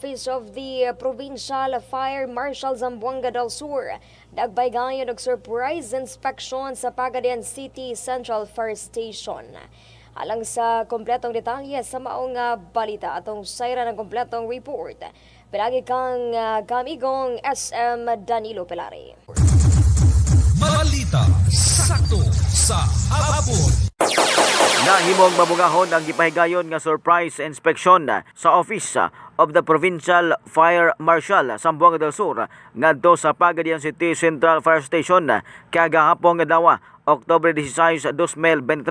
Office of the Provincial Fire Marshal Zamboanga del Sur nagbaygayon og surprise inspection sa Pagadian City Central Fire Station. Alang sa kompletong detalye sa maong nga balita atong sayra ng kompletong report. Palagi kang uh, kamigong SM Danilo Pelari. Balita sakto sa hapon. Nahimong mabungahon ang gipahigayon nga surprise inspection sa Office of the Provincial Fire Marshal Sambuanga del Sur ngadto sa Pagadian City Central Fire Station kagahapon nga dawa Oktubre 16, 2023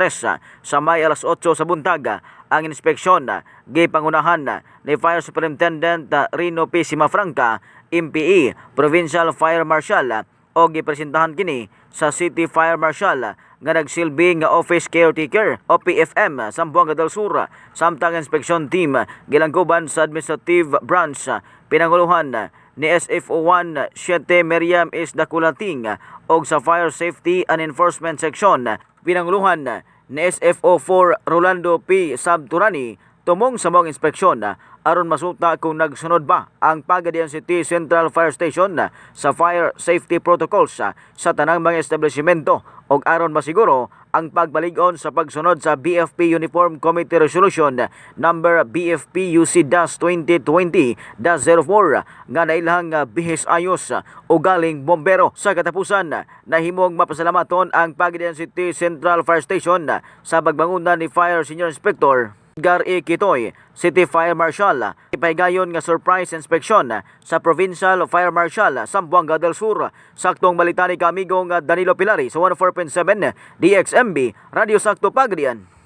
sa may alas 8 sa buntag ang inspeksyon gipangunahan ni Fire Superintendent Rino P. Simafranca, MPE, Provincial Fire Marshal o gipresentahan kini sa City Fire Marshal nga nagsilbing nga Office Caretaker o PFM Sambuanga del Sur samtang inspection team gilangguban sa Administrative Branch pinanguluhan ni SFO1 7 Miriam is Dakulating o sa Fire Safety and Enforcement Section pinanguluhan ni SFO4 Rolando P. Sabturani tumong sa mong inspeksyon. Aron masuta kung nagsunod ba ang Pagadian City Central Fire Station sa fire safety protocols sa tanang mga establishmento. Ug aron masiguro ang pagbalig-on sa pagsunod sa BFP Uniform Committee Resolution number BFP UC-2020-04 nga nailhang bihis ayos o galing bombero. Sa katapusan nahimong mapasalamaton ang Pagadian City Central Fire Station sa pagbangunan ni Fire Senior Inspector Gar E. Kitoy, City Fire Marshal, ipahigayon nga surprise inspection sa Provincial Fire Marshal Sambuanga del Sur. Saktong balita ni kamigo nga Danilo Pilari sa 104.7 DXMB, Radio Sakto Pagrian.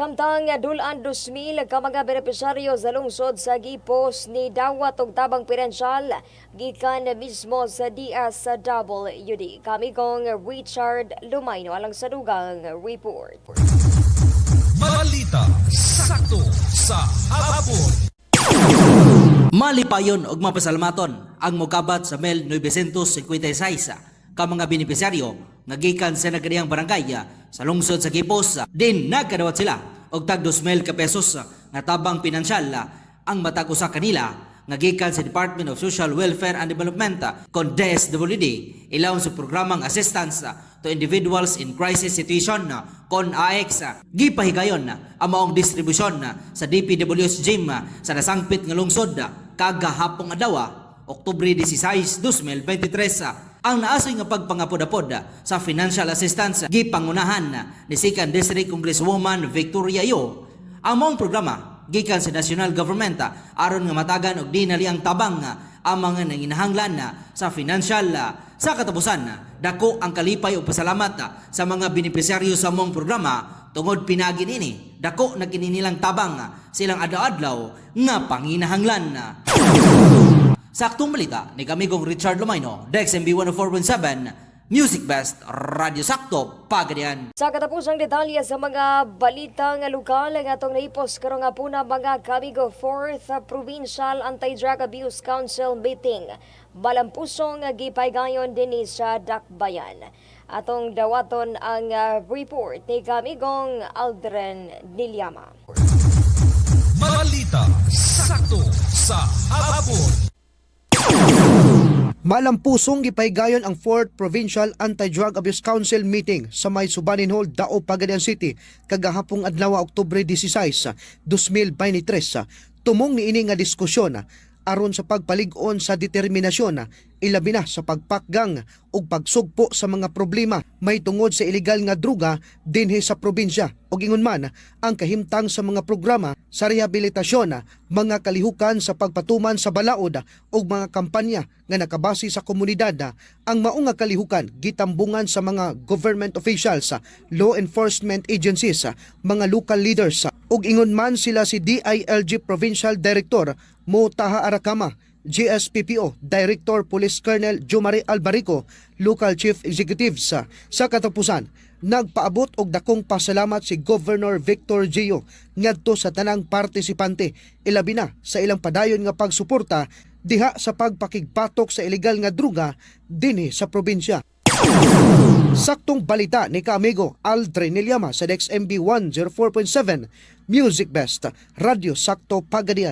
Samtang dulan 2,000 ka mga benepisyaryo sa lungsod sa gipos ni Dawat og tabang pinansyal gikan mismo sa DSWD. Kami kong Richard Lumayno alang sa dugang report. Balita sakto sa hapon. Malipayon og mapasalamaton ang mokabat sa Mel 956 ka mga benepisyaryo nga gikan sa nagkadiyang barangay sa lungsod sa Gipos din nagkadawat sila og tag 2,000 ka pesos nga tabang pinansyal ang matag usa kanila nga gikan sa Department of Social Welfare and Development kon DSWD ilawon sa programang assistance to individuals in crisis situation kon AX gipahigayon ang maong distribusyon sa DPWS gym sa nasangpit nga lungsod kagahapong adlaw Oktubre 16, 2023 ang naasoy nga pagpangapod-apod sa financial assistance gipangunahan ni Second District Congresswoman Victoria Yo. Ang maong programa gikan sa national government aron nga matagan og dinali ang tabang ang mga nanginahanglan sa financial sa katapusan dako ang kalipay ug pasalamat sa mga benepisyaryo sa mong programa. Tungod pinagi nini dako na kininilang tabang silang adlaw-adlaw nga panginahanglan Saktong balita ni kamigong Richard Lumayno, DexMB 104.7, Music Best, Radio Sakto, Pagadian. Sa katapusang detalye sa mga balita nga lokal nga atong naipos karon nga puna mga kamigo 4th Provincial Anti-Drug Abuse Council meeting. Balampusong nga gipaygayon dinhi sa Dakbayan. Atong dawaton ang ah, report ni kamigong Aldren Nilyama. Balita sakto sa hapon. Malampusong gipaygayon ang 4th Provincial Anti-Drug Abuse Council meeting sa may Subanin Hall, Dao, Pagadian City kagahapong adlaw Oktubre 16, 2023. Tumong niini nga diskusyon aron sa pagpalig-on sa determinasyon ilabi na sa pagpakgang ug pagsugpo sa mga problema. May tungod sa ilegal nga druga dinhi sa probinsya. Ug ingon man ang kahimtang sa mga programa sa rehabilitasyon mga kalihukan sa pagpatuman sa balaod ug mga kampanya nga nakabase sa komunidad. Ang mao nga kalihukan gitambungan sa mga government officials law enforcement agencies mga local leaders. Ug ingon man sila si DILG Provincial Director Mo Taha Arakama GSPPO Director Police Colonel Jumari Albarico, Local Chief Executive sa, sa katapusan, nagpaabot og dakong pasalamat si Governor Victor Gio ngadto sa tanang partisipante ilabi na sa ilang padayon nga pagsuporta diha sa pagpakigpatok sa ilegal nga druga dinhi sa probinsya. Saktong balita ni kaamigo Aldrin Nilyama sa DexMB 104.7 Music Best Radio Sakto Pagadian.